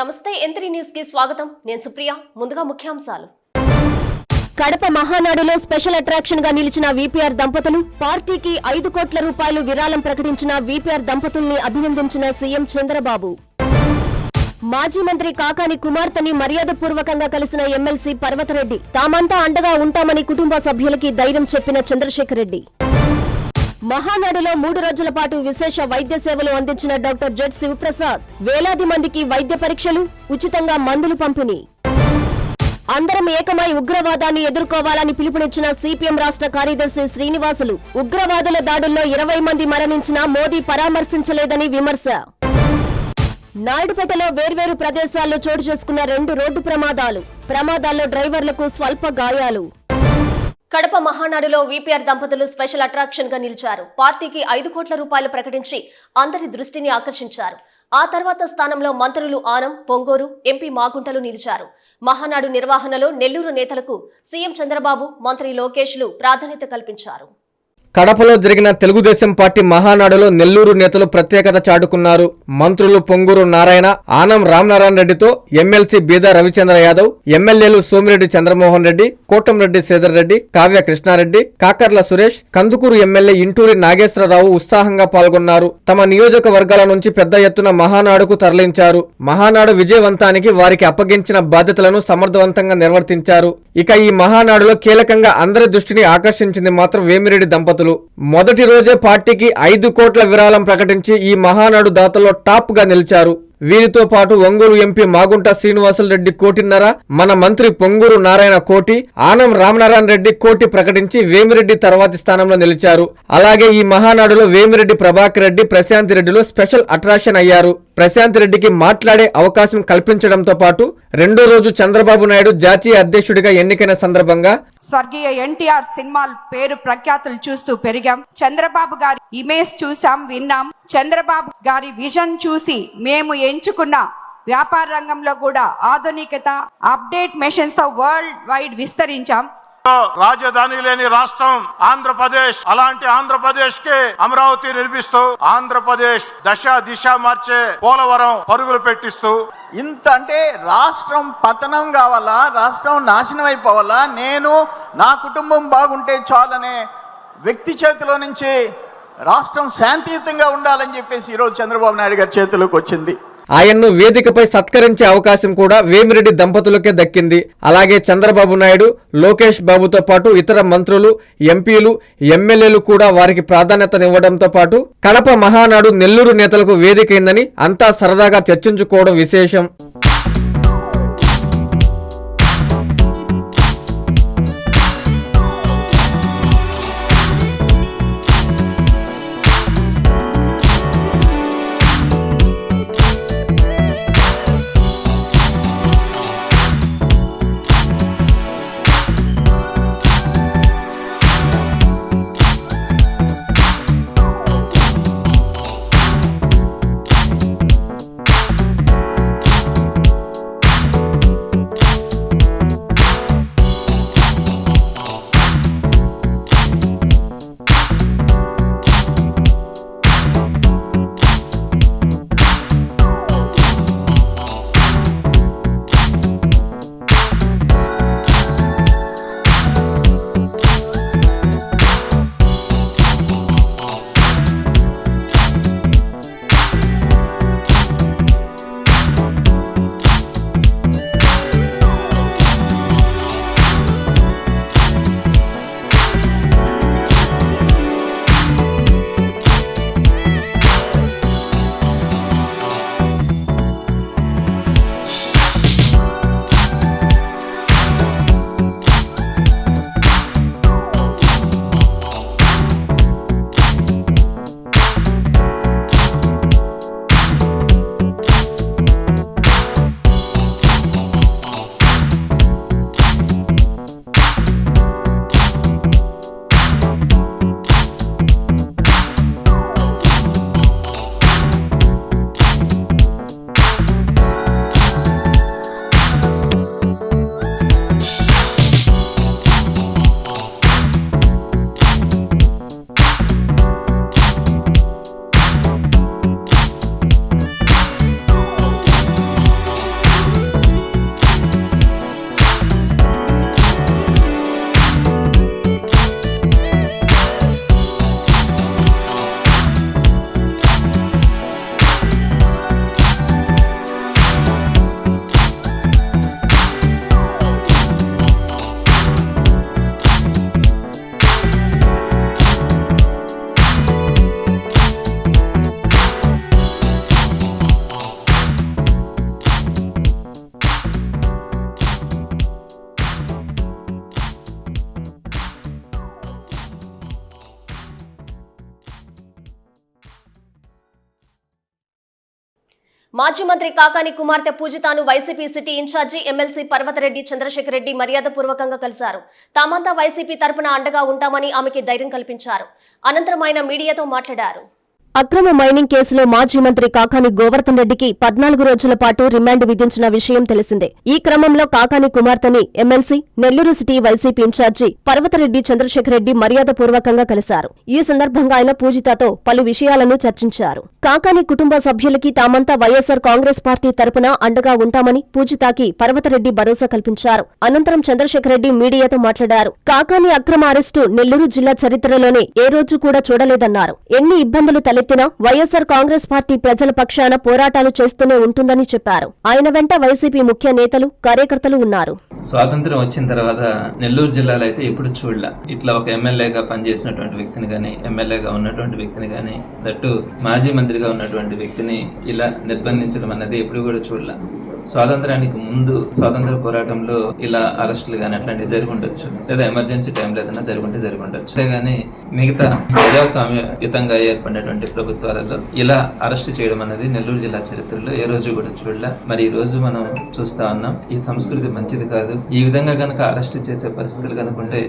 నమస్తే ఎంత్రీ న్యూస్కి స్వాగతం. నేను సుప్రియ ముందుగా ముఖ్యాంశాలు. కడప మహానాడులో స్పెషల్ అట్రాక్షన్గా నిలిచిన వీపీఆర్ దంపతులు పార్టీకి ఐదు కోట్ల రూపాయలు విరాళం ప్రకటించిన వీపీఆర్ దంపతుల్ని అభినందించిన సీఎం చంద్రబాబు. మాజీ మంత్రి కాకాని కుమార్తెని మర్యాదపూర్వకంగా కలిసిన ఎమ్మెల్సీ పర్వతరెడ్డి. తామంతా అండగా ఉంటామని కుటుంబ సభ్యులకి ధైర్యం చెప్పిన చంద్రశేఖర్ రెడ్డి మహానాడులో మూడు రోజుల పాటు విశేష వైద్య సేవలు అందించిన డాక్టర్ జెడ్ శివప్రసాద్. వేలాది మందికి వైద్య పరీక్షలు ఉచితంగా మందులు పంపిణీ. అందరం ఏకమై ఉగ్రవాదాన్ని ఎదుర్కోవాలని పిలుపునిచ్చిన సిపిఎం రాష్ట్ర కార్యదర్శి శ్రీనివాసులు ఉగ్రవాదుల దాడుల్లో ఇరవై మంది మరణించినా మోదీ పరామర్శించలేదని విమర్శ. నాయుడుపేటలో వేర్వేరు ప్రదేశాల్లో చోటు చేసుకున్న రెండు రోడ్డు ప్రమాదాలు ప్రమాదాల్లో డ్రైవర్లకు స్వల్ప గాయాలు. కడప మహానాడులో వీపీఆర్ దంపతులు స్పెషల్ అట్రాక్షన్గా నిలిచారు. పార్టీకి ఐదు కోట్ల రూపాయలు ప్రకటించి అందరి దృష్టిని ఆకర్షించారు. ఆ తర్వాత స్థానంలో మంత్రులు ఆనం పొంగోరు ఎంపీ మాగుంటలు నిలిచారు. మహానాడు నిర్వహణలో నెల్లూరు నేతలకు సీఎం చంద్రబాబు మంత్రి లోకేష్లు ప్రాధాన్యత కల్పించారు. కడపలో జరిగిన తెలుగుదేశం పార్టీ మహానాడులో నెల్లూరు నేతలు ప్రత్యేకత చాటుకున్నారు. మంత్రులు పొంగూరు నారాయణ ఆనం రామనారాయణ రెడ్డితో ఎమ్మెల్సీ బీదా రవిచంద్ర యాదవ్ ఎమ్మెల్యేలు సోమిరెడ్డి చంద్రమోహన్ రెడ్డి కోటంరెడ్డి శ్రీధర్ రెడ్డి కావ్య కృష్ణారెడ్డి కాకర్ల సురేష్ కందుకూరు ఎమ్మెల్యే ఇంటూరి నాగేశ్వరరావు ఉత్సాహంగా పాల్గొన్నారు. తమ నియోజకవర్గాల నుంచి పెద్ద ఎత్తున మహానాడుకు తరలించారు. మహానాడు విజయవంతానికి వారికి అప్పగించిన బాధ్యతలను సమర్థవంతంగా నిర్వర్తించారు. ఇక ఈ మహానాడులో కీలకంగా అందరి దృష్టిని ఆకర్షించింది మాత్రం వేమిరెడ్డి దంపతులు. మొదటి రోజే పార్టీకి ఐదు కోట్ల విరాళం ప్రకటించి ఈ మహానాడు దాతల్లో టాప్గా నిలిచారు. వీరితో పాటు ఒంగోలు ఎంపీ మాగుంట శ్రీనివాసులరెడ్డి కోటిన్నర మన మంత్రి పొంగూరు నారాయణ కోటి ఆనం రామనారాయణ రెడ్డి కోటి ప్రకటించి వేమిరెడ్డి తర్వాతి స్థానంలో నిలిచారు. అలాగే ఈ మహానాడులో వేమిరెడ్డి ప్రభాకర్ రెడ్డి ప్రశాంత్ రెడ్డిలో స్పెషల్ అట్రాక్షన్ అయ్యారు. ప్రశాంత్ రెడ్డికి మాట్లాడే అవకాశం కల్పించడంతో పాటు రెండో రోజు చంద్రబాబు నాయుడు జాతీయ అధ్యక్షుడిగా ఎన్నికైన సందర్భంగా స్వర్గీయ ఎన్టీఆర్ సినిమాలు పేరు ప్రఖ్యాతులు చూస్తూ పెరిగాం. చంద్రబాబు గారి ఇమేజ్ చూసాం విన్నాం. చంద్రబాబు గారి విజన్ చూసి మేము ఎంచుకున్న వ్యాపార రంగంలో కూడా ఆధునికత అప్డేట్ మెషిన్స్తో వరల్డ్ వైడ్ విస్తరించాం. రాజధాని లేని రాష్ట్రం ఆంధ్రప్రదేశ్. అలాంటి ఆంధ్రప్రదేశ్కి అమరావతి నిర్మిస్తూ ఆంధ్రప్రదేశ్ దశ దిశ మార్చే పోలవరం పరుగులు పెట్టిస్తూ. ఇంత అంటే రాష్ట్రం పతనం కావాలా? రాష్ట్రం నాశనం అయిపోవాలా? నేను నా కుటుంబం బాగుంటే చాలనే వ్యక్తి చేతిలో నుంచి రాష్ట్రం శాంతియుతంగా ఉండాలని చెప్పేసి ఈరోజు చంద్రబాబు నాయుడు గారి చేతిలోకి వచ్చింది. ఆయన్ను వేదికపై సత్కరించే అవకాశం కూడా వేమిరెడ్డి దంపతులకే దక్కింది. అలాగే చంద్రబాబు నాయుడు లోకేష్ బాబుతో పాటు ఇతర మంత్రులు ఎంపీలు ఎమ్మెల్యేలు కూడా వారికి ప్రాధాన్యతనివ్వడంతో పాటు కడప మహానాడు నెల్లూరు నేతలకు వేదికైందని అంతా సరదాగా చర్చించుకోవడం విశేషం. మాజీ మంత్రి కాకాని కుమార్తె పూజితాను YCP city incharge MLC Parvathareddy Chandrasekhar Reddy మర్యాదపూర్వకంగా కలిశారు. తామంతా వైసీపీ తరపున అండగా ఉంటామని ఆమెకి ధైర్యం కల్పించారు. అనంతరం ఆయన మీడియాతో మాట్లాడారు. అక్రమ మైనింగ్ కేసులో మాజీ మంత్రి కాకాని గోవర్ధన్ రెడ్డికి పద్నాలుగు రోజుల పాటు రిమాండ్ విధించిన విషయం తెలిసిందే. ఈ క్రమంలో Kakani కుమార్తెని MLC Nellore city YCP incharge Parvathareddy Chandrasekhar Reddy మర్యాదపూర్వకంగా కలిశారు. ఈ సందర్భంగా ఆయన పూజితతో పలు విషయాలను చర్చించారు. కాకాని కుటుంబ సభ్యులకి తామంతా వైఎస్సార్ కాంగ్రెస్ పార్టీ తరపున అండగా ఉంటామని పూజితాకి పర్వతరెడ్డి భరోసా కల్పించారు. అనంతరం చంద్రశేఖర్ రెడ్డి మీడియాతో మాట్లాడారు. కాకాని అక్రమ అరెస్టు నెల్లూరు జిల్లా చరిత్రలోనే ఏ రోజు కూడా చూడలేదన్నారు. ఎన్ని ఇబ్బందులు తలెత్తినా వైఎస్సార్ కాంగ్రెస్ పార్టీ ప్రజల పక్షాన పోరాటాలు చేస్తూనే ఉంటుందని చెప్పారు. ఆయన వెంట వైసీపీ ముఖ్య నేతలు కార్యకర్తలు ఉన్నారు. స్వాతంత్రం వచ్చిన తర్వాత నెల్లూరు జిల్లాలో అయితే ఎప్పుడు చూడలే. ఇట్లా ఒక ఎమ్మెల్యేగా పనిచేసినటువంటి వ్యక్తిని కానీ ఎమ్మెల్యేగా ఉన్నటువంటి వ్యక్తిని కానీ దట్టు మాజీ మంత్రిగా ఉన్నటువంటి వ్యక్తిని ఇలా నిర్బంధించడం అనేది ఎప్పుడు కూడా చూడలే. స్వాతంత్రానికి ముందు స్వాతంత్ర పోరాటంలో ఇలా అరెస్టులు కానీ అట్లాంటివి జరుగుండొచ్చు. లేదా ఎమర్జెన్సీ టైంలో ఏదైనా జరుగుంటే జరుగుండొచ్చు. అంతేగాని మిగతా ప్రజాస్వామ్యయుతంగా ఏర్పడినటువంటి ప్రభుత్వాలలో ఇలా అరెస్ట్ చేయడం అనేది నెల్లూరు జిల్లా చరిత్రలో ఏ రోజు కూడా చూడలే. మరి ఈ రోజు మనం చూస్తా ఉన్నాం ఈ సంస్కృతి మంచిది కాదు. ఈ విధంగా కనుక అరెస్ట్ చేసే పరిస్థితులు కనుకుంటే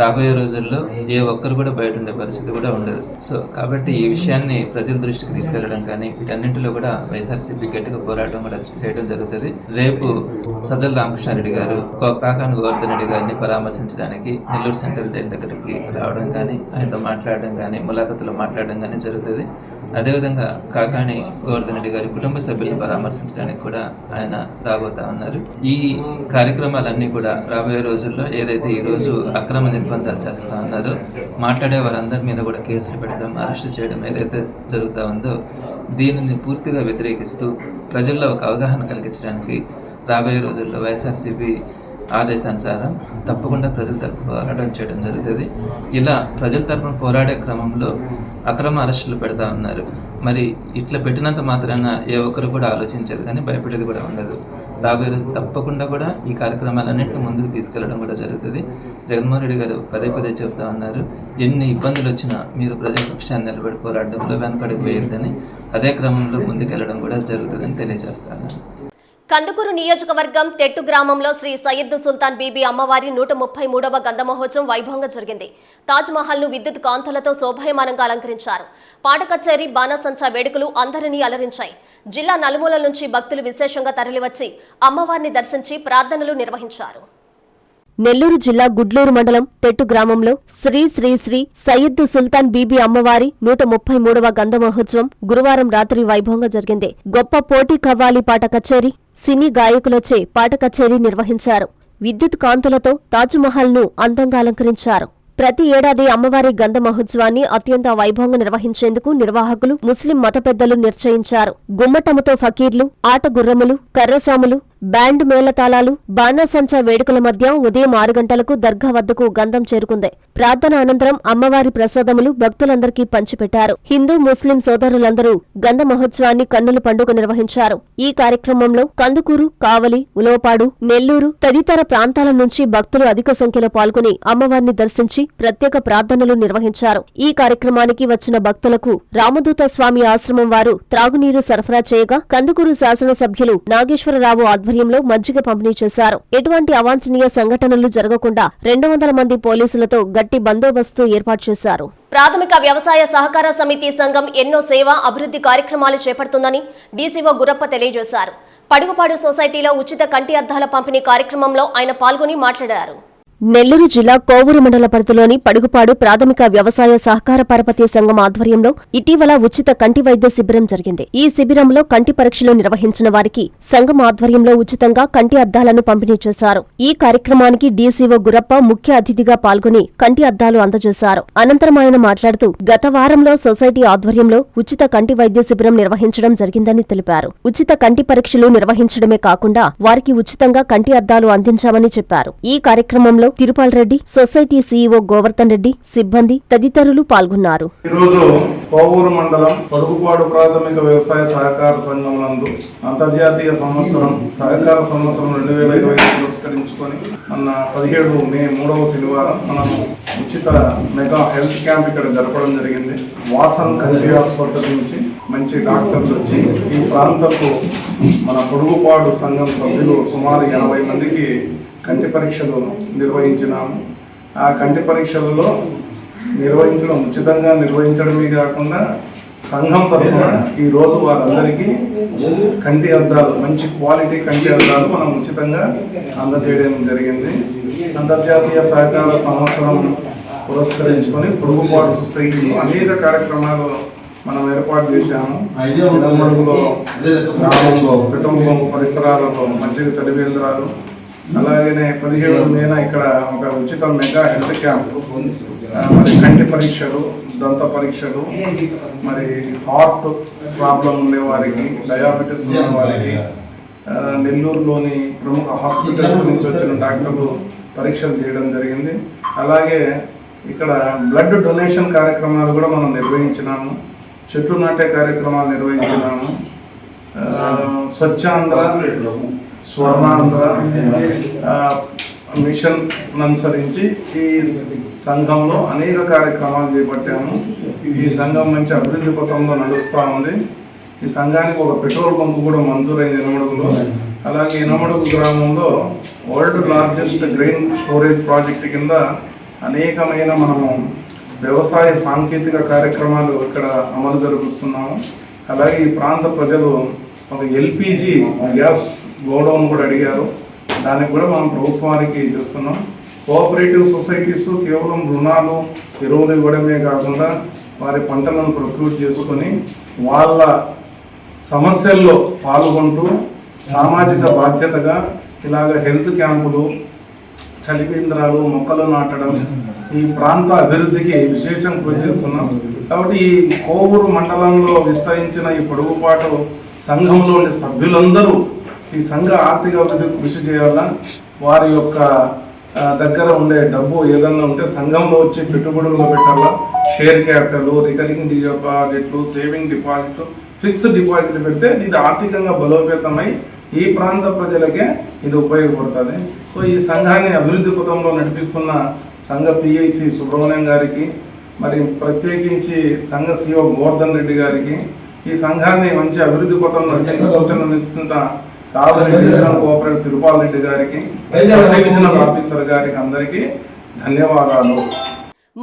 రాబోయే రోజుల్లో ఏ ఒక్కరు కూడా బయట ఉండే పరిస్థితి కూడా ఉండదు. సో కాబట్టి ఈ విషయాన్ని ప్రజల దృష్టికి తీసుకెళ్ళడం కానీ వీటన్నింటిలో కూడా వైఎస్ఆర్సీపీ గట్టిగా పోరాటం కూడా చేయడం జరుగుతుంది. రేపు సజ్జల రామకృష్ణారెడ్డి గారు కో- కాకాని గోవర్ధన్ రెడ్డి గారిని పరామర్శించడానికి నెల్లూరు సెంట్రల్ జైలు దగ్గరికి రావడం కానీ ఆయనతో మాట్లాడడం కానీ ములాఖతులు మాట్లాడడం కానీ జరుగుతుంది. అదేవిధంగా కాకాణి గోవర్ధన్ రెడ్డి గారి కుటుంబ సభ్యులను పరామర్శించడానికి కూడా ఆయన రాబోతా ఉన్నారు. ఈ కార్యక్రమాలన్నీ కూడా రాబోయే రోజుల్లో ఏదైతే ఈ రోజు అక్రమ నిర్బంధాలు చేస్తా ఉన్నారో మాట్లాడే వారందరి మీద కూడా కేసులు పెట్టడం అరెస్ట్ చేయడం ఏదైతే జరుగుతూ ఉందో దీనిని పూర్తిగా వ్యతిరేకిస్తూ ప్రజల్లో ఒక అవగాహన కలిగించడానికి రాబోయే రోజుల్లో వైఎస్ఆర్సీపీ ఆదేశానుసారం తప్పకుండా ప్రజల తరపు పోరాటం చేయడం జరుగుతుంది. ఇలా ప్రజల తరపున పోరాడే క్రమంలో అక్రమ అరెస్టులు పెడతా ఉన్నారు. మరి ఇట్లా పెట్టినంత మాత్రాన ఏ ఒక్కరు కూడా ఆలోచించదు కానీ భయపడేది కూడా ఉండదు. రాబోయే తప్పకుండా కూడా ఈ కార్యక్రమాలన్నింటినీ ముందుకు తీసుకెళ్ళడం కూడా జరుగుతుంది. జగన్మోహన్ రెడ్డి గారు పదే పదే చెప్తా ఉన్నారు. ఎన్ని ఇబ్బందులు వచ్చినా మీరు ప్రజల పక్షాన్ని నిలబడి పోరాటంలో వెనకడికి వేయొద్దని అదే క్రమంలో ముందుకెళ్ళడం కూడా జరుగుతుందని తెలియజేస్తాను కందుకూరు నియోజకవర్గం తెట్టు గ్రామంలో శ్రీ సయ్యద్ సుల్తాన్ బీబీ అమ్మవారి నూట ముప్పై మూడవ గంధ మహోత్సవం వైభవంగా జరిగింది. తాజ్ను విద్యుత్ కాంతులతో శోభాయమానంగా అలంకరించారు. పాట కచేరీ బాణసంచా వేడుకలు అందరినీ అలరించాయి. జిల్లా నలుమూలల నుంచి భక్తులు విశేషంగా తరలివచ్చి అమ్మవారిని దర్శించి ప్రార్థనలు నిర్వహించారు. నెల్లూరు జిల్లా గుడ్లూరు మండలం తెట్టు గ్రామంలో శ్రీ శ్రీ శ్రీ సయ్యద్ సుల్తాన్ బీబీ అమ్మవారి నూట ముప్పై మూడవ గంధ మహోత్సవం గురువారం రాత్రి వైభవంగా జరిగింది. గొప్ప పోటీ కవ్వాలి పాట కచేరీ సినీ గాయకులచే పాట కచేరీ నిర్వహించారు. విద్యుత్ కాంతులతో తాజ్మహల్ను అందంగా అలంకరించారు. ప్రతి ఏడాది అమ్మవారి గంధ మహోత్సవాన్ని అత్యంత వైభవంగా నిర్వహించేందుకు నిర్వాహకులు ముస్లిం మత పెద్దలు నిశ్చయించారు గుమ్మటముతో ఫకీర్లు ఆట గుర్రములు కర్రసాములు బ్యాండ్ మేళతాళాలు బాణాసంచా వేడుకల మధ్య ఉదయం ఆరు గంటలకు దర్గా వద్దకు గంధం చేరుకుంది. ప్రార్థన అనంతరం అమ్మవారి ప్రసాదములు భక్తులందరికీ పంచిపెట్టారు. హిందూ ముస్లిం సోదరులందరూ గంధ మహోత్సవాన్ని కన్నుల పండుగ నిర్వహించారు. ఈ కార్యక్రమంలో కందుకూరు కావలి ఉలవపాడు నెల్లూరు తదితర ప్రాంతాల నుంచి భక్తులు అధిక సంఖ్యలో పాల్గొని అమ్మవారిని దర్శించి ప్రత్యేక ప్రార్థనలు నిర్వహించారు. ఈ కార్యక్రమానికి వచ్చిన భక్తులకు రామదూత స్వామి ఆశ్రమం వారు త్రాగునీరు సరఫరా చేయగా కందుకూరు శాసనసభ్యులు నాగేశ్వరరావు ఆధ్వర్యంలో మజ్జిగ పంపిణీ చేశారు. ఎటువంటి అవాంఛనీయ సంఘటనలు జరగకుండా రెండు వందల మంది పోలీసులతో గట్టి బందోబస్తు ఏర్పాటు చేశారు. ప్రాథమిక వ్యవసాయ సహకార సమితి సంఘం ఎన్నో సేవా అభివృద్ధి కార్యక్రమాలు చేపడుతుందని డీసీఓ గురప్ప తెలియజేశారు. పడుగుపాడు సొసైటీలో ఉచిత కంటి అద్దాల పంపిణీ కార్యక్రమంలో ఆయన పాల్గొని మాట్లాడారు. నెల్లూరు జిల్లా కోవూరు మండల పరిధిలోని పడుగుపాడు ప్రాథమిక వ్యవసాయ సహకార పరపతి సంఘం ఆధ్వర్యంలో ఇటీవల ఉచిత కంటి వైద్య శిబిరం జరిగింది. ఈ శిబిరంలో కంటి పరీక్షలు నిర్వహించిన వారికి సంఘం ఆధ్వర్యంలో ఉచితంగా కంటి అద్దాలను పంపిణీ చేశారు. ఈ కార్యక్రమానికి డీసీఓ గురప్ప ముఖ్య అతిథిగా పాల్గొని కంటి అద్దాలు అందజేశారు. అనంతరం ఆయన మాట్లాడుతూ గత వారంలో సొసైటీ ఆధ్వర్యంలో ఉచిత కంటి వైద్య శిబిరం నిర్వహించడం జరిగిందని తెలిపారు. ఉచిత కంటి పరీక్షలు నిర్వహించడమే కాకుండా వారికి ఉచితంగా కంటి అద్దాలు అందించామని చెప్పారు. ఈ కార్యక్రమంలో తిరుపాల్ రెడ్డి సొసైటీ సీఈఓ గోవర్ధన్ రెడ్డి సిబ్బంది తదితరులు పాల్గొన్నారు. కోవూరు మండలం పొరుగుపాడు ప్రాథమిక వ్యవసాయ సహకార సంఘం నందు అంతర్జాతీయ సంవత్సరం సహకార సంవత్సరం రెండు వేల ఇరవై పురస్కరించుకొని మొన్న పదిహేడు మే మూడవ శనివారం మనము ఉచిత మెగా హెల్త్ క్యాంప్ ఇక్కడ జరపడం జరిగింది. వాసన్ కంట్రీ హాస్పిటల్ నుంచి మంచి డాక్టర్లు వచ్చి ఈ ప్రాంతపు మన పొడుగుపాడు సంఘం సభ్యులు సుమారు ఎనభై మందికి కంటి పరీక్షలు నిర్వహించినాము. ఆ కంటి పరీక్షలలో నిర్వహించడం ఉచితంగా నిర్వహించడమే కాకుండా సంఘం తరఫున ఈ రోజు వారందరికీ కంటి అద్దాలు మంచి క్వాలిటీ కంటి అద్దాలు మనం ఉచితంగా అందజేయడం జరిగింది. అంతర్జాతీయ సహకార సంవత్సరం పురస్కరించుకొని పొరుగుపాటు సొసైటీ అనేక కార్యక్రమాలు మనం ఏర్పాటు చేశాము. గ్రామంలో కుటుంబం పరిసరాలలో మంచిగా చలివేంద్రాలు అలాగనే పదిహేడు మేన ఇక్కడ ఒక ఉచిత మెగా హెల్త్ క్యాంప్ మరి కంటి పరీక్షలు దంత పరీక్షలు మరి హార్ట్ ప్రాబ్లం ఉండే వారికి డయాబెటీస్ ఉన్న వారికి నెల్లూరులోని ప్రముఖ హాస్పిటల్స్ నుంచి వచ్చిన డాక్టర్లు పరీక్షలు చేయడం జరిగింది. అలాగే ఇక్కడ బ్లడ్ డొనేషన్ కార్యక్రమాలు కూడా మనం నిర్వహించినాము. చెట్లు నాటే కార్యక్రమాలు నిర్వహించినాము. స్వచ్ఛాంధ్ర స్వర్ణాంధ్ర మిషన్ అనుసరించి ఈ సంఘంలో అనేక కార్యక్రమాలు చేపట్టాము. ఈ సంఘం మంచి అభివృద్ధి పథంలో నడుస్తూ ఉంది. ఈ సంఘానికి ఒక పెట్రోల్ పంపు కూడా మంజూరైంది ఇనమడుగులో అలాగే ఇనమడుగు గ్రామంలో world largest grain storage project కింద అనేకమైన మనము వ్యవసాయ సాంకేతిక కార్యక్రమాలు ఇక్కడ అమలు జరుపుతున్నాము అలాగే ఈ ప్రాంత ప్రజలు ఒక ఎల్పిజి గ్యాస్ గోడౌన్ కూడా అడిగారు. దానికి కూడా మనం ప్రభుత్వానికి చేస్తున్నాం. కోఆపరేటివ్ సొసైటీస్ కేవలం రుణాలు ఎరువులు ఇవ్వడమే కాకుండా వారి పంటలను ప్రొక్యూట్ చేసుకొని వాళ్ళ సమస్యల్లో పాల్గొంటూ సామాజిక బాధ్యతగా ఇలాగ హెల్త్ క్యాంపులు చలివేంద్రాలు మొక్కలు నాటడం ఈ ప్రాంత అభివృద్ధికి విశేషం కృషి చేస్తున్నాం. కాబట్టి ఈ కోవూరు మండలంలో విస్తరించిన ఈ పొడుగుపాటు సంఘంలోని సభ్యులందరూ ఈ సంఘ ఆర్థిక అభివృద్ధికి కృషి చేయాల వారి యొక్క దగ్గర ఉండే డబ్బు ఏదన్నా ఉంటే సంఘంలో వచ్చి పెట్టుబడులు పెట్టాలా? షేర్ క్యాపిటల్ రికరింగ్ డిపాజిట్లు సేవింగ్ డిపాజిట్ ఫిక్స్డ్ డిపాజిట్లు పెడితే ఇది ఆర్థికంగా బలోపేతమై ఈ ప్రాంత ప్రజలకే ఇది ఉపయోగపడుతుంది. సో ఈ సంఘాన్ని అభివృద్ధి పథంలో నడిపిస్తున్న సంఘ పిఐసి సుబ్రహ్మణ్యం గారికి మరి ప్రత్యేకించి సంఘ సిఓ గోవర్ధన్ రెడ్డి గారికి ఈ సంఘాన్ని మంచి అభివృద్ధి పథంలో నడిపించే సూచనలు ఇస్తుంటా కావలి డివిజనల్ కోఆపరేటివ్ తిరుపాల్ రెడ్డి గారికి డివిజనల్ ఆఫీసర్ గారికి అందరికీ ధన్యవాదాలు.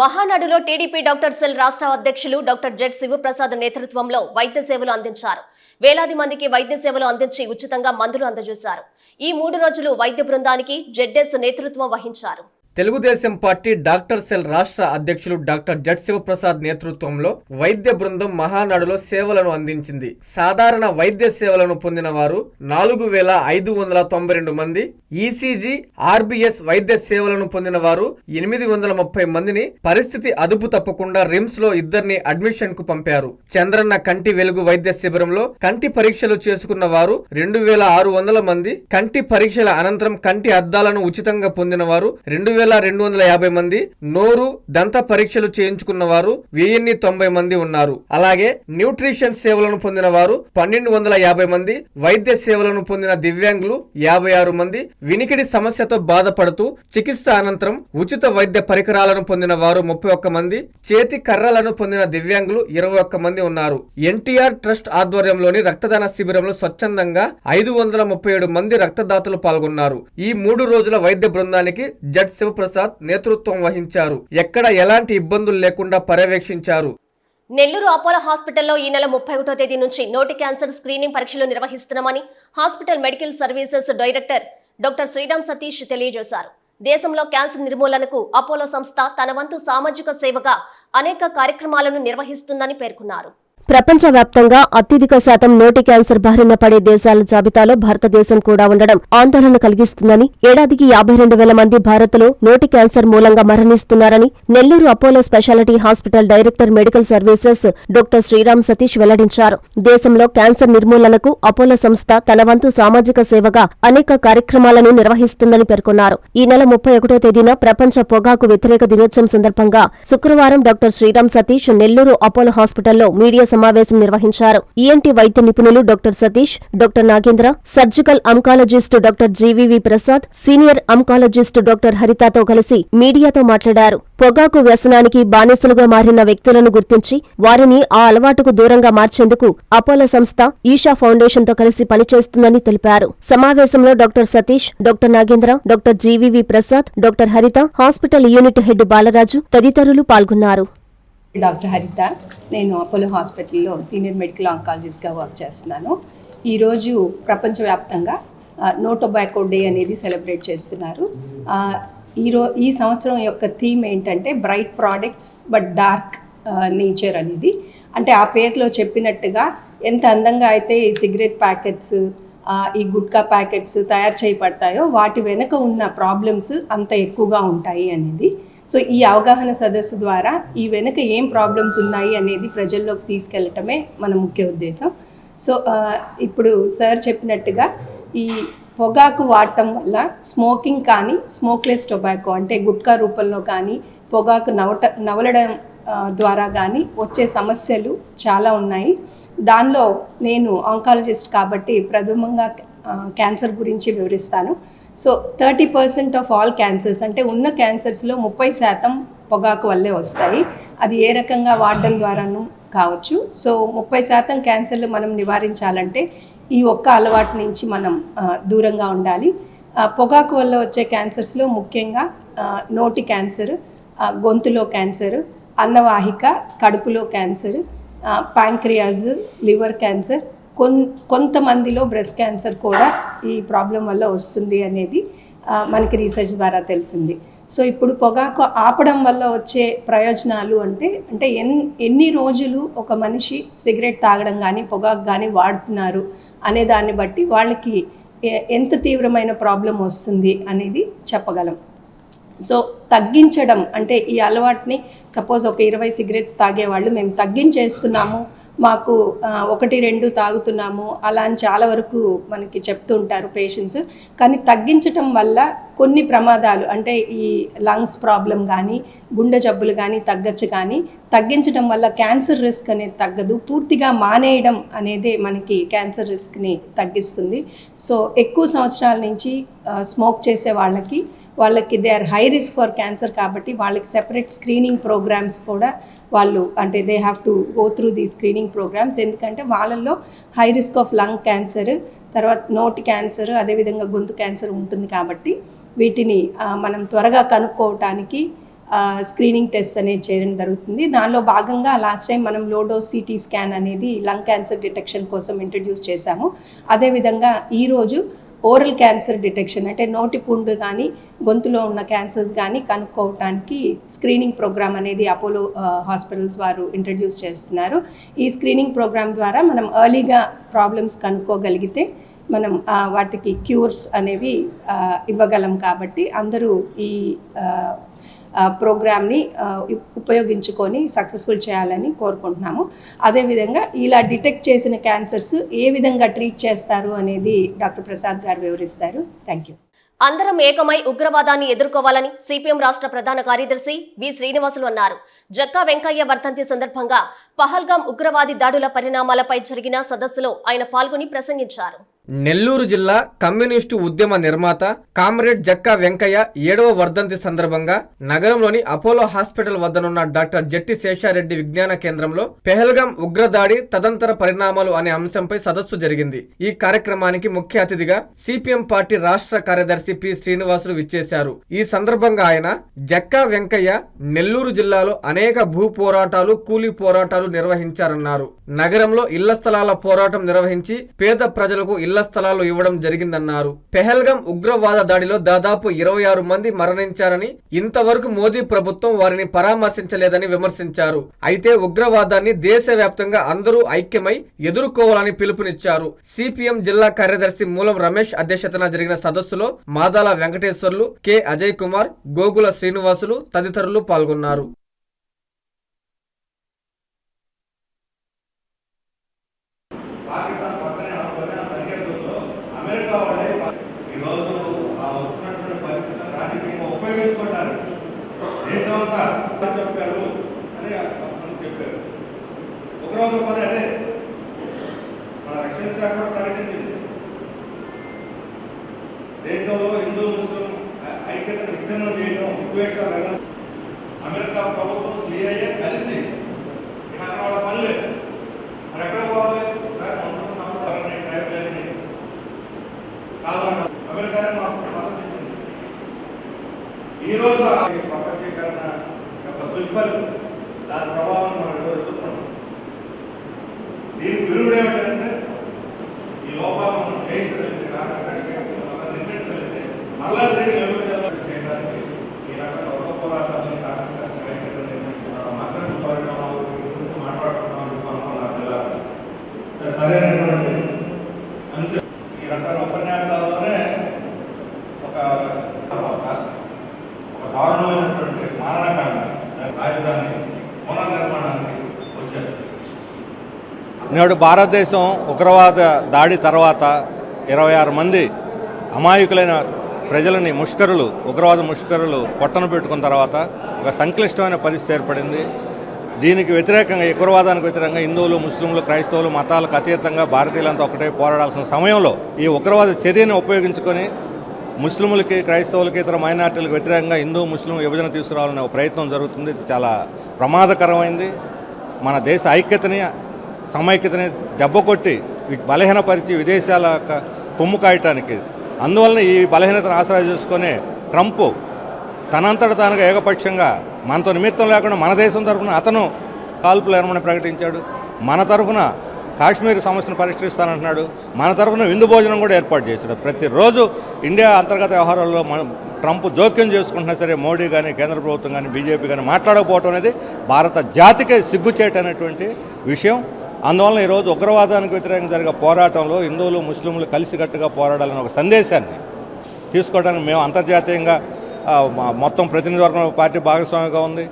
మహానాడులో టీడీపీ డాక్టర్ సెల్ రాష్ట్ర అధ్యక్షులు డాక్టర్ జెడ్ శివప్రసాద్ నేతృత్వంలో వైద్య సేవలు అందించారు. వేలాది మందికి వైద్య సేవలు అందించి ఉచితంగా మందులు అందజేశారు. ఈ మూడు రోజులు వైద్య బృందానికి జెడ్ఎస్ నేతృత్వం వహించారు. తెలుగుదేశం పార్టీ డాక్టర్ సెల్ రాష్ట్ర అధ్యక్షులు డాక్టర్ జడ్ శివప్రసాద్ నేతృత్వంలో వైద్య బృందం మహానాడులో సేవలను అందించింది. సాధారణ వైద్య సేవలను పొందిన వారు నాలుగు వేల ఐదు వందల తొంభై రెండు మంది ఈసీజీ ఆర్బిఎస్ వైద్య సేవలను పొందిన వారు ఎనిమిది వందల ముప్పై మందిని పరిస్థితి అదుపు తప్పకుండా రిమ్స్లో ఇద్దరిని అడ్మిషన్కు పంపారు. చంద్రన్న కంటి వెలుగు వైద్య శిబిరంలో కంటి పరీక్షలు చేసుకున్న వారు రెండు వేల ఆరు వందల మంది కంటి పరీక్షల అనంతరం కంటి అద్దాలను ఉచితంగా పొందిన వారు రెండు వేల రెండు వందల యాభై మంది నోరు దంత పరీక్షలు చేయించుకున్న వారు వెయ్యిన్ని తొంభై మంది ఉన్నారు. అలాగే న్యూట్రిషన్ సేవలను పొందిన వారు పన్నెండు వందల యాభై మంది వైద్య సేవలను పొందిన దివ్యాంగులు యాభై ఆరు మంది వినికిడి సమస్యతో బాధపడుతూ చికిత్స అనంతరం ఉచిత వైద్య పరికరాలను పొందిన వారు ముప్పై ఒక్క మంది చేతి కర్రలను పొందిన దివ్యాంగులు ఇరవై ఒక్క మంది ఉన్నారు. ఎన్టీఆర్ ట్రస్ట్ ఆధ్వర్యంలోని రక్తదాన శిబిరంలో స్వచ్ఛందంగా ఐదు వందల ముప్పై ఏడు మంది రక్తదాతలు పాల్గొన్నారు. ఈ మూడు రోజుల వైద్య బృందానికి జడ్ ప్రసాద్ నేతృత్వం వహించారు. ఎక్కడ ఎలాంటి ఇబ్బందులు లేకుండా పర్యవేక్షించారు. నెల్లూరు అపోలో హాస్పిటల్లో ఈ నెల ముప్పై ఒకటో తేదీ నుంచి నోటి క్యాన్సర్ స్క్రీనింగ్ పరీక్షలు నిర్వహిస్తున్నామని hospital medical services director doctor Sriram Satish తెలియజేశారు. దేశంలో క్యాన్సర్ నిర్మూలనకు అపోలో సంస్థ తన వంతు సామాజిక సేవగా అనేక కార్యక్రమాలను నిర్వహిస్తుందని పేర్కొన్నారు. ప్రపంచవ్యాప్తంగా అత్యధిక శాతం నోటి క్యాన్సర్ బారిన పడే దేశాల జాబితాలో భారతదేశం కూడా ఉండడం ఆందోళన కలిగిస్తుందని ఏడాదికి యాభై రెండు వేల మంది భారత్లో నోటి క్యాన్సర్ మూలంగా మరణిస్తున్నారని Nellore Apollo specialty hospital director medical services doctor Sriram Satish వెల్లడించారు. దేశంలో క్యాన్సర్ నిర్మూలనకు అపోలో సంస్థ తన వంతు సామాజిక సేవగా అనేక కార్యక్రమాలను నిర్వహిస్తుందని పేర్కొన్నారు. ఈ నెల ముప్పై ఒకటో తేదీన ప్రపంచ పొగాకు వ్యతిరేక దినోత్సవం సందర్భంగా శుక్రవారం డాక్టర్ శ్రీరామ్ సతీష్ నెల్లూరు అపోలో హాస్పిటల్లో మీడియా సమావేశం నిర్వహించారు. ఈఎన్టీ వైద్య నిపుణులు doctor Satish doctor Nagendra surgical oncologist doctor GVV Prasad senior oncologist doctor హరితతో కలిసి మీడియాతో మాట్లాడారు. పొగాకు వ్యసనానికి బానిసలుగా మారిన వ్యక్తులను గుర్తించి వారిని ఆ అలవాటుకు దూరంగా మార్చేందుకు అపోలో సంస్థ ఈషా ఫౌండేషన్తో కలిసి పనిచేస్తుందని తెలిపారు. సమావేశంలో doctor Satish doctor Nagendra doctor GVV Prasad doctor Haritha hospital unit head Balaraju తదితరులు పాల్గొన్నారు. డాక్టర్ హరిత. నేను అపోలో హాస్పిటల్లో సీనియర్ మెడికల్ ఆంకాలజిస్ట్గా వర్క్ చేస్తున్నాను. ఈరోజు ప్రపంచవ్యాప్తంగా నో టొబాకో డే అనేది సెలబ్రేట్ చేస్తున్నారు. ఈరో ఈ సంవత్సరం యొక్క థీమ్ ఏంటంటే bright products but dark nature అనేది. అంటే ఆ పేరులో చెప్పినట్టుగా ఎంత అందంగా అయితే ఈ సిగరెట్ ప్యాకెట్స్ ఈ గుట్కా ప్యాకెట్స్ తయారు చేయబడతాయో వాటి వెనుక ఉన్న ప్రాబ్లమ్స్ అంత ఎక్కువగా ఉంటాయి అనేది. సో ఈ అవగాహన సదస్సు ద్వారా ఈ వెనుక ఏం ప్రాబ్లమ్స్ ఉన్నాయి అనేది ప్రజల్లోకి తీసుకెళ్ళటమే మన ముఖ్య ఉద్దేశం. సో ఇప్పుడు సార్ చెప్పినట్టుగా ఈ పొగాకు వాడటం వల్ల స్మోకింగ్ కానీ స్మోక్లెస్ టొబాకో అంటే గుట్కా రూపంలో కానీ పొగాకు నవట నవలడం ద్వారా కానీ వచ్చే సమస్యలు చాలా ఉన్నాయి. దానిలో నేను ఆంకాలజిస్ట్ కాబట్టి ప్రథమంగా క్యాన్సర్ గురించి వివరిస్తాను. So thirty percent of all cancers అంటే ఉన్న క్యాన్సర్స్లో ముప్పై శాతం పొగాకు వల్లే వస్తాయి. అది ఏ రకంగా వాడడం ద్వారాను కావచ్చు. సో ముప్పై శాతం క్యాన్సర్లు మనం నివారించాలంటే ఈ ఒక్క అలవాటు నుంచి మనం దూరంగా ఉండాలి. పొగాకు వల్ల వచ్చే క్యాన్సర్స్లో ముఖ్యంగా నోటి క్యాన్సర్ గొంతులో క్యాన్సర్ అన్నవాహిక కడుపులో క్యాన్సర్ ప్యాంక్రియాస్ లివర్ క్యాన్సర్ కొంతమందిలో బ్రెస్ట్ క్యాన్సర్ కూడా ఈ ప్రాబ్లం వల్ల వస్తుంది అనేది మనకి రీసెర్చ్ ద్వారా తెలిసింది. సో ఇప్పుడు పొగాకు ఆపడం వల్ల వచ్చే ప్రయోజనాలు అంటే అంటే ఎన్ ఎన్ని రోజులు ఒక మనిషి సిగరెట్ తాగడం కానీ పొగాకు కానీ వాడుతున్నారు అనే దాన్ని బట్టి వాళ్ళకి ఎంత తీవ్రమైన ప్రాబ్లం వస్తుంది అనేది చెప్పగలం. సో తగ్గించడం అంటే ఈ అలవాటుని సపోజ్ ఒక ఇరవై సిగరెట్స్ తాగేవాళ్ళు మేము తగ్గించేస్తున్నాము మాకు ఒకటి రెండు తాగుతున్నాము. అలా అని చాలా వరకు మనకి చెప్తూ ఉంటారు పేషెంట్స్. కానీ తగ్గించటం వల్ల కొన్ని ప్రమాదాలు అంటే ఈ లంగ్స్ ప్రాబ్లం కానీ గుండె జబ్బులు కానీ తగ్గచ్చు కానీ తగ్గించడం వల్ల క్యాన్సర్ రిస్క్ అనేది తగ్గదు. పూర్తిగా మానేయడం అనేదే మనకి క్యాన్సర్ రిస్క్ని తగ్గిస్తుంది. సో ఎక్కువ సంవత్సరాల నుంచి స్మోక్ చేసే వాళ్ళకి వాళ్ళకి they are high risk for cancer కాబట్టి వాళ్ళకి సెపరేట్ స్క్రీనింగ్ ప్రోగ్రామ్స్ కూడా వాళ్ళు అంటే they have to go through the screening programs ఎందుకంటే వాళ్ళల్లో high risk of lung cancer తర్వాత నోటి క్యాన్సర్ అదేవిధంగా గొంతు క్యాన్సర్ ఉంటుంది కాబట్టి వీటిని మనం త్వరగా కనుక్కోవటానికి స్క్రీనింగ్ టెస్ట్ అనేది చేయడం జరుగుతుంది. దానిలో భాగంగా లాస్ట్ టైం మనం లోడో సిటీ స్కాన్ అనేది లంగ్ క్యాన్సర్ డిటెక్షన్ కోసం ఇంట్రడ్యూస్ చేశాము. అదేవిధంగా ఈరోజు ఓరల్ క్యాన్సర్ డిటెక్షన్ అంటే నోటి పుండు కానీ గొంతులో ఉన్న క్యాన్సర్స్ కానీ కనుక్కోవటానికి స్క్రీనింగ్ ప్రోగ్రామ్ అనేది అపోలో హాస్పిటల్స్ వారు ఇంట్రడ్యూస్ చేస్తున్నారు. ఈ స్క్రీనింగ్ ప్రోగ్రామ్ ద్వారా మనం ఎర్లీగా ప్రాబ్లమ్స్ కనుక్కోగలిగితే మనం వాటికి క్యూర్స్ అనేవి ఇవ్వగలం కాబట్టి అందరూ ఈ ప్రోగ్రామ్ని ఉపయోగించుకొని సక్సెస్ఫుల్ చేయాలని కోరుకుంటున్నాము. అదేవిధంగా ఇలా డిటెక్ట్ చేసిన క్యాన్సర్స్ ఏ విధంగా ట్రీట్ చేస్తారు అనేది డాక్టర్ ప్రసాద్ గారు వివరిస్తారు. Thank you. అందరం ఏకమై ఉగ్రవాదాన్ని ఎదుర్కోవాలని సిపిఎం రాష్ట్ర ప్రధాన కార్యదర్శి వి శ్రీనివాసులు అన్నారు. జక్కా వెంకయ్య వర్ధంతి సందర్భంగా పహల్గాం ఉగ్రవాది దాడుల పరిణామాలపై జరిగిన సదస్సులో ఆయన పాల్గొని ప్రసంగించారు. నెల్లూరు జిల్లా కమ్యూనిస్టు ఉద్యమ నిర్మాత కామ్రేడ్ జక్కా వెంకయ్య ఏడవ వర్ధంతి సందర్భంగా నగరంలోని అపోలో హాస్పిటల్ వద్దనున్న డాక్టర్ జట్టి శేషారెడ్డి విజ్ఞాన కేంద్రంలో పెహల్గాం ఉగ్రదాడి తదంతర పరిణామాలు అనే అంశంపై సదస్సు జరిగింది. ఈ కార్యక్రమానికి ముఖ్య అతిథిగా సిపిఎం పార్టీ రాష్ట్ర కార్యదర్శి పి శ్రీనివాసులు విచ్చేశారు. ఈ సందర్భంగా ఆయన జక్కా వెంకయ్య నెల్లూరు జిల్లాలో అనేక భూ పోరాటాలు కూలీ పోరాటాలు నిర్వహించారన్నారు. నగరంలో ఇళ్ళ స్థలాల పోరాటం నిర్వహించి పేద ప్రజలకు ఇళ్ళ స్థలాలు ఇవ్వడం జరిగిందన్నారు. పెహల్గం ఉగ్రవాద దాడిలో దాదాపు ఇరవై ఆరు మంది మరణించారని ఇంతవరకు మోదీ ప్రభుత్వం వారిని పరామర్శించలేదని విమర్శించారు. అయితే ఉగ్రవాదాన్ని దేశవ్యాప్తంగా అందరూ ఐక్యమై ఎదుర్కోవాలని పిలుపునిచ్చారు. సిపిఎం జిల్లా కార్యదర్శి మూలం రమేష్ అధ్యక్షతన జరిగిన సదస్సులో మాదాల వెంకటేశ్వర్లు కె. అజయ్ కుమార్ గోగుల శ్రీనివాసులు తదితరులు పాల్గొన్నారు పాకిస్తాన్ పక్కనే ఆనుకొని ఆ సరిహద్దుల్లో అమెరికా వాళ్ళే ఈరోజు ఆ వచ్చినటువంటి పరిస్థితులను రాజకీయంగా ఉపయోగించుకుంటారు దేశం అంతా చెప్పారు అని మనం చెప్పారు ఒకరోజు పని అదే. మన రక్షణ శాఖ కూడా ప్రకటించింది. దేశంలో హిందూ ముస్లిం ఐ- ఐక్యతను విచ్ఛిన్నం చేయడం ఉద్వేషాలు ఎగ- అమెరికా ప్రభుత్వం సిఐఏ కలిసి ఇక అక్కడ వాళ్ళ పని లేదు. మరి ఎక్కడ పోవాలి? సార్ అనుకుంటున్నాము టైం లేదని కాదు అమెరికానే మాకు మద్దతు ఇచ్చింది ఈరోజు ప్రపంచీకరణ యొక్క దుష్ఫలితం దాని ప్రభావం మనం ఈరోజు ఎదుర్కొన్నాం దీనికి విరుగుడు ఏమిటంటే ఈ లోపాలను మనం జయించగలిగితే కార్మిక నిర్మించగలిగితే మళ్ళా తిరిగి నిలబడి చేయడానికి ఈ రకమైన ఒక పోరాటాన్ని కార్మిక పరిణామాలు గురించి మాట్లాడుతున్నాం సరైనటువంటి అంశం ఈ ఉపన్యాసాల్లోనే ఒక ఒక దారుణమైనటువంటి మారణకాండ రాజధాని వచ్చారు. నేడు భారతదేశం ఉగ్రవాద దాడి తర్వాత ఇరవై ఆరు మంది అమాయకులైన ప్రజలని ముష్కరులు ఉగ్రవాద ముష్కరులు పొట్టను పెట్టుకున్న తర్వాత ఒక సంక్లిష్టమైన పరిస్థితి ఏర్పడింది. దీనికి వ్యతిరేకంగా ఉగ్రవాదానికి వ్యతిరేకంగా హిందువులు ముస్లింలు క్రైస్తవులు మతాలకు అతీతంగా భారతీయులంతా ఒకటే పోరాడాల్సిన సమయంలో ఈ ఉగ్రవాద చర్యను ఉపయోగించుకొని ముస్లింలకి క్రైస్తవులకి ఇతర మైనార్టీలకు వ్యతిరేకంగా హిందూ ముస్లిం విభజన తీసుకురావాలనే ఒక ప్రయత్నం జరుగుతుంది. ఇది చాలా ప్రమాదకరమైంది. మన దేశ ఐక్యతని సమైక్యతని దెబ్బకొట్టి కొట్టి బలహీనపరిచి విదేశాల యొక్క కొమ్ము కాయటానికి అందువలన ఈ బలహీనతను ఆసరా చేసుకునే ట్రంప్ తనంతట తానుగా ఏకపక్షంగా మనతో నిమిత్తం లేకుండా మన దేశం తరఫున అతను కాల్పులు ఎరమని ప్రకటించాడు. మన తరఫున కాశ్మీర్ సమస్యను పరిష్కరిస్తానంటున్నాడు. మన తరఫున విందు భోజనం కూడా ఏర్పాటు చేశాడు. ప్రతిరోజు ఇండియా అంతర్గత వ్యవహారాల్లో మనం ట్రంప్ జోక్యం చేసుకుంటున్నా సరే మోడీ కానీ కేంద్ర ప్రభుత్వం కానీ బీజేపీ కానీ మాట్లాడకపోవటం అనేది భారత జాతికే సిగ్గుచేటనేటువంటి విషయం. అందువలన ఈరోజు ఉగ్రవాదానికి వ్యతిరేకంగా జరిగే పోరాటంలో హిందువులు ముస్లింలు కలిసికట్టుగా పోరాడాలని ఒక సందేశాన్ని తీసుకోవడానికి మేము అంతర్జాతీయంగా మొత్తం ప్రతినిధివర్గం పార్టీ భాగస్వామిగా ఉంది.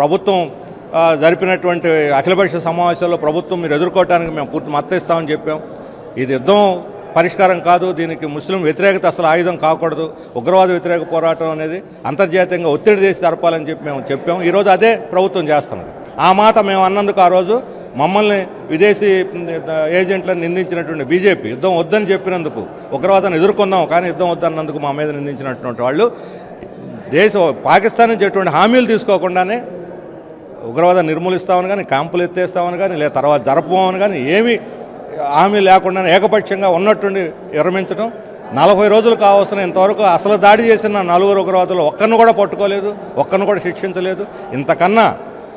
ప్రభుత్వం జరిపినటువంటి అఖిలపక్ష సమావేశాల్లో ప్రభుత్వం మీరు ఎదుర్కోవడానికి మేము పూర్తి మద్దతు ఇస్తామని చెప్పాం. ఇది యుద్ధం పరిష్కారం కాదు. దీనికి ముస్లిం వ్యతిరేకత అసలు ఆయుధం కాకూడదు. ఉగ్రవాద వ్యతిరేక పోరాటం అనేది అంతర్జాతీయంగా ఒత్తిడి చేసి జరపాలని చెప్పి మేము చెప్పాం. ఈరోజు అదే ప్రభుత్వం చేస్తున్నది. ఆ మాట మేము అన్నందుకు ఆ రోజు మమ్మల్ని విదేశీ ఏజెంట్లను నిందించినటువంటి బీజేపీ యుద్ధం వద్దని చెప్పినందుకు ఉగ్రవాదాన్ని ఎదుర్కొందాం కానీ యుద్ధం వద్దన్నందుకు మా మీద నిందించినటువంటి వాళ్ళు దేశం పాకిస్తాన్ నుంచి ఎటువంటి హామీలు తీసుకోకుండానే ఉగ్రవాదం నిర్మూలిస్తామని కానీ క్యాంపులు ఎత్తేస్తామని కానీ లేదా తర్వాత జరపమని కానీ ఏమీ హామీ లేకుండా ఏకపక్షంగా ఉన్నట్టుండి విరమించడం నలభై రోజులు కావాల్సిన ఇంతవరకు అసలు దాడి చేసిన నలుగురు ఉగ్రవాదులు ఒక్కరిని కూడా పట్టుకోలేదు ఒక్కరిని కూడా శిక్షించలేదు. ఇంతకన్నా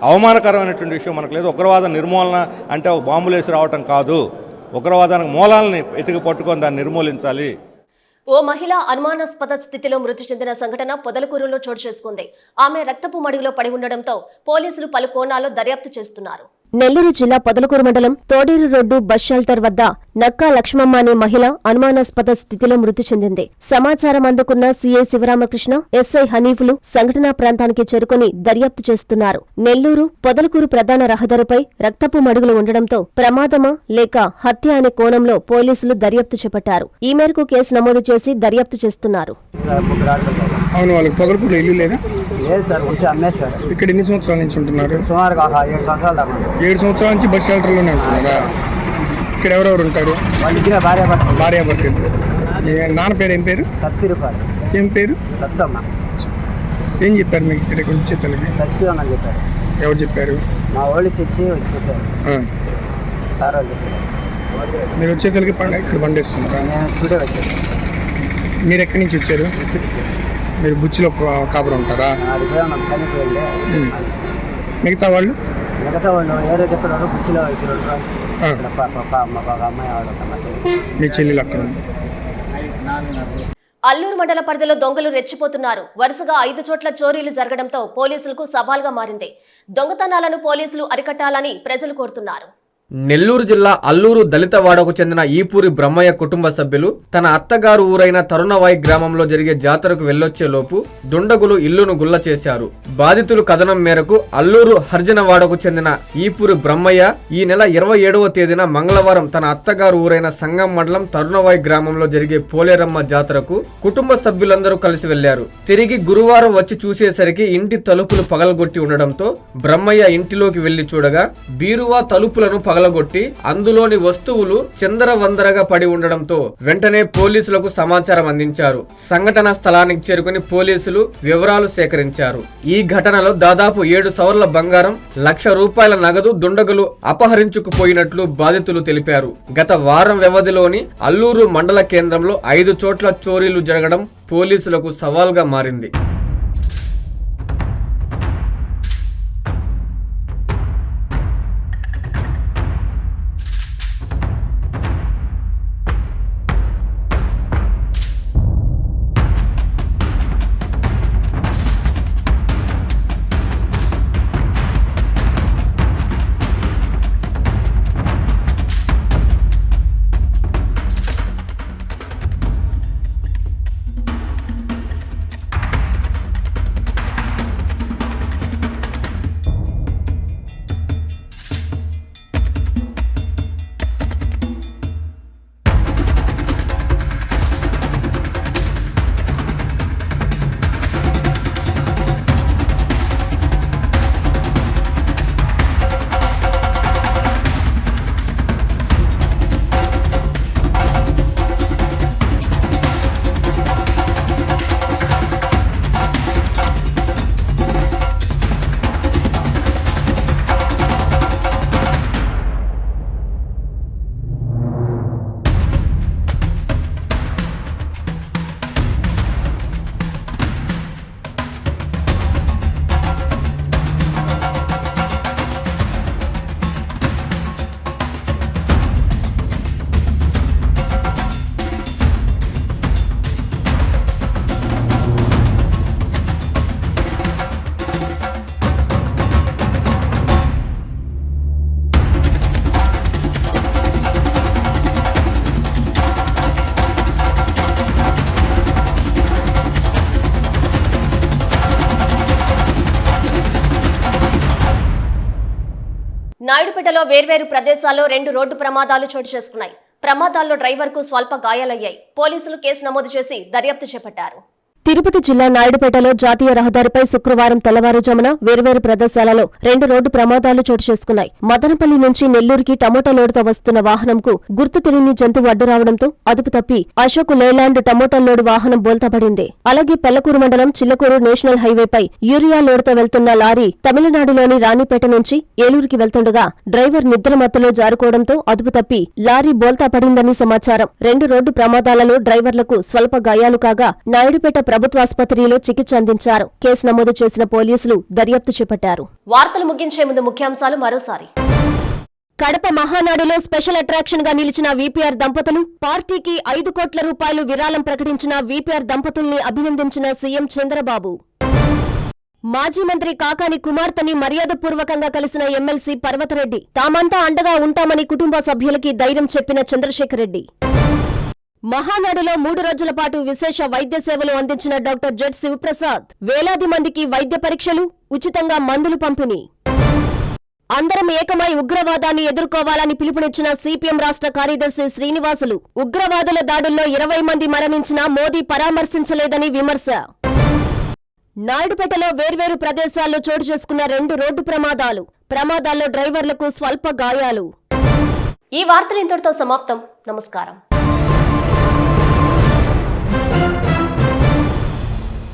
అవమానకరమైనటువంటి విషయం మనకు లేదు. ఉగ్రవాద నిర్మూలన అంటే ఒక బాంబులు రావటం కాదు. ఉగ్రవాదానికి మూలాలని ఎతికి పట్టుకొని దాన్ని నిర్మూలించాలి. ఓ మహిళ అనుమానాస్పద స్థితిలో మృతి చెందిన సంఘటన పొదలకూరులో చోటు చేసుకుంది. ఆమె రక్తపు మడుగులో పడి ఉండడంతో పోలీసులు పలు కోణాల్లో దర్యాప్తు చేస్తున్నారు. నెల్లూరు జిల్లా పొదలకూరు మండలం తోడేరు రోడ్డు బస్ షెల్టర్ వద్ద నక్కా లక్ష్మమ్మ అనే మహిళ అనుమానాస్పద స్థితిలో మృతి చెందింది. సమాచారం అందుకున్న సీఐ శివరామకృష్ణ ఎస్ఐ హనీఫులు సంఘటనా ప్రాంతానికి చేరుకుని దర్యాప్తు చేస్తున్నారు. నెల్లూరు పొదలకూరు ప్రధాన రహదారిపై రక్తపు మడుగులు ఉండడంతో ప్రమాదమా లేక హత్య అనే కోణంలో పోలీసులు దర్యాప్తు చేపట్టారు. ఈ మేరకు కేసు నమోదు చేసి దర్యాప్తు చేస్తున్నారు. అవును వాళ్ళకి పొగలపూడిలో ఇల్లు లేదా? లేదు సార్ ఉంటే అమ్మేశారు ఇక్కడ ఎన్ని సంవత్సరాల నుంచి ఉంటున్నారు? సుమారుగా ఒక ఏడు సంవత్సరాలు దాకా ఉంది. ఏడు సంవత్సరాల నుంచి బస్ షెల్టర్లోనే ఉంటున్నారా ఇక్కడ ఎవరెవరు ఉంటారు? వాళ్ళ భార్య భర్త భార్య భర్త నాన్న పేరు ఏం పేరు? కత్తి రూపాయలు ఏం పేరు? లచ్చమ్మ. ఏం చెప్పారు మీకు ఇక్కడ వచ్చే తల్లికి చచ్చిపోయి ఉందని చెప్పారు. ఎవరు చెప్పారు? మా వాళ్ళు తెచ్చి వచ్చి చెప్పారు ఆ. సార్ వాళ్ళు చెప్పారు. మీరు వచ్చే తల్లికి పండ ఇక్కడ పండిస్తున్నారా? నేను వచ్చాను. మీరు ఎక్కడి నుంచి వచ్చారు? మీరు బుచ్చిలో కాపురం ఉంటారా. మిగతా వాళ్ళు? మిగతా వాళ్ళు ఏరే దగ్గర ప- మా చెల్లెలు అక్కడ అల్లూరు మండల పరిధిలో దొంగలు రెచ్చిపోతున్నారు. వరుసగా ఐదు చోట్ల చోరీలు జరగడంతో పోలీసులకు సవాల్గా మారింది. దొంగతనాలను పోలీసులు అరికట్టాలని ప్రజలు కోరుతున్నారు. నెల్లూరు జిల్లా అల్లూరు దళితవాడకు చెందిన ఈపూరి బ్రహ్మయ్య కుటుంబ సభ్యులు తన అత్తగారు ఊరైన తరుణవాయి గ్రామంలో జరిగే జాతరకు వెళ్ళొచ్చే లోపు దుండగులు ఇల్లును గుల్ల చేశారు. బాధితులు కథనం మేరకు అల్లూరు హర్జనవాడకు చెందిన ఈపూరి బ్రహ్మయ్య ఈ నెల ఇరవై ఏడవ తేదీన మంగళవారం తన అత్తగారు ఊరైన సంగం మండలం తరుణవాయి గ్రామంలో జరిగే పోలేరమ్మ జాతరకు కుటుంబ సభ్యులందరూ కలిసి వెళ్ళారు తిరిగి గురువారం వచ్చి చూసేసరికి ఇంటి తలుపులు పగలగొట్టి ఉండడంతో బ్రహ్మయ్య ఇంటిలోకి వెళ్ళి చూడగా బీరువా తలుపులను పగలగొట్టి అందులోని వస్తువులు చిందరవందరగా పడి ఉండడంతో వెంటనే పోలీసులకు సమాచారం అందించారు. సంఘటన స్థలానికి చేరుకుని పోలీసులు వివరాలు సేకరించారు. ఈ ఘటనలో దాదాపు ఏడు సవర్ల బంగారం లక్ష రూపాయల నగదు దుండగులు అపహరించుకుపోయినట్లు బాధితులు తెలిపారు. గత వారం వ్యవధిలోని అల్లూరు మండల కేంద్రంలో ఐదు చోట్ల చోరీలు జరగడం పోలీసులకు సవాల్గా మారింది. నాయుడుపేటలో వేర్వేరు ప్రదేశాల్లో రెండు రోడ్డు ప్రమాదాలు చోటు చేసుకున్నాయి. ప్రమాదాల్లో డ్రైవర్కు స్వల్ప గాయాలయ్యాయి. పోలీసులు కేసు నమోదు చేసి దర్యాప్తు చేపట్టారు. తిరుపతి జిల్లా నాయుడుపేటలో జాతీయ రహదారిపై శుక్రవారం తెల్లవారుజామున వేర్వేరు ప్రదేశాలలో రెండు రోడ్డు ప్రమాదాలు చోటు చేసుకున్నాయి. మదనపల్లి నుంచి నెల్లూరుకి టమోటా లోడుతో వస్తున్న వాహనంకు గుర్తు తెలియని జంతువు అడ్డు రావడంతో అదుపు తప్పి అశోక్ లేలాండ్ టమోటా లోడు వాహనం బోల్తాపడింది. అలాగే పెల్లకూరు మండలం చిల్లకూరు నేషనల్ హైవేపై యూరియా లోడుతో వెళ్తున్న లారీ తమిళనాడులోని రాణిపేట నుంచి ఏలూరుకి వెళ్తుండగా డ్రైవర్ నిద్ర మత్తులో జారుకోవడంతో అదుపు తప్పి లారీ బోల్తా పడిందని సమాచారం. రెండు రోడ్డు ప్రమాదాలలో డ్రైవర్లకు స్వల్ప గాయాలు కాగా నాయుడుపేట ప్రభుత్వాసుపత్రిలో చికిత్స అందించారు. కేసు నమోదు చేసిన పోలీసులు దర్యాప్తు చేపట్టారు. వార్తలు ముగించే ముందు ముఖ్యాంశాలు మరోసారి. కడప మహానాడులో స్పెషల్ అట్రాక్షన్గా నిలిచిన వీపీఆర్ దంపతులు పార్టీకి ఐదు కోట్ల రూపాయలు విరాళం ప్రకటించిన వీపీఆర్ దంపతుల్ని అభినందించిన సీఎం చంద్రబాబు. మాజీ మంత్రి కాకాని కుమార్తెని మర్యాదపూర్వకంగా కలిసిన ఎమ్మెల్సీ పర్వతరెడ్డి. తామంతా అండగా ఉంటామని కుటుంబ సభ్యులకి ధైర్యం చెప్పిన చంద్రశేఖర్ రెడ్డి మహానాడులో మూడు రోజుల పాటు విశేష వైద్య సేవలు అందించిన డాక్టర్ జెడ్ శివప్రసాద్. వేలాది మందికి వైద్య పరీక్షలు ఉచితంగా మందులు పంపిణీ. అందరం ఏకమై ఉగ్రవాదాన్ని ఎదుర్కోవాలని పిలుపునిచ్చిన సిపిఎం రాష్ట్ర కార్యదర్శి శ్రీనివాసులు ఉగ్రవాదుల దాడుల్లో ఇరవై మంది మరణించినా మోదీ పరామర్శించలేదని విమర్శ. నాయుడుపేటలో వేర్వేరు ప్రదేశాల్లో చోటు చేసుకున్న రెండు రోడ్డు ప్రమాదాలు ప్రమాదాల్లో డ్రైవర్లకు స్వల్ప గాయాలు. ఈ వార్తలు ఇంతటితో సమాప్తం. నమస్కారం.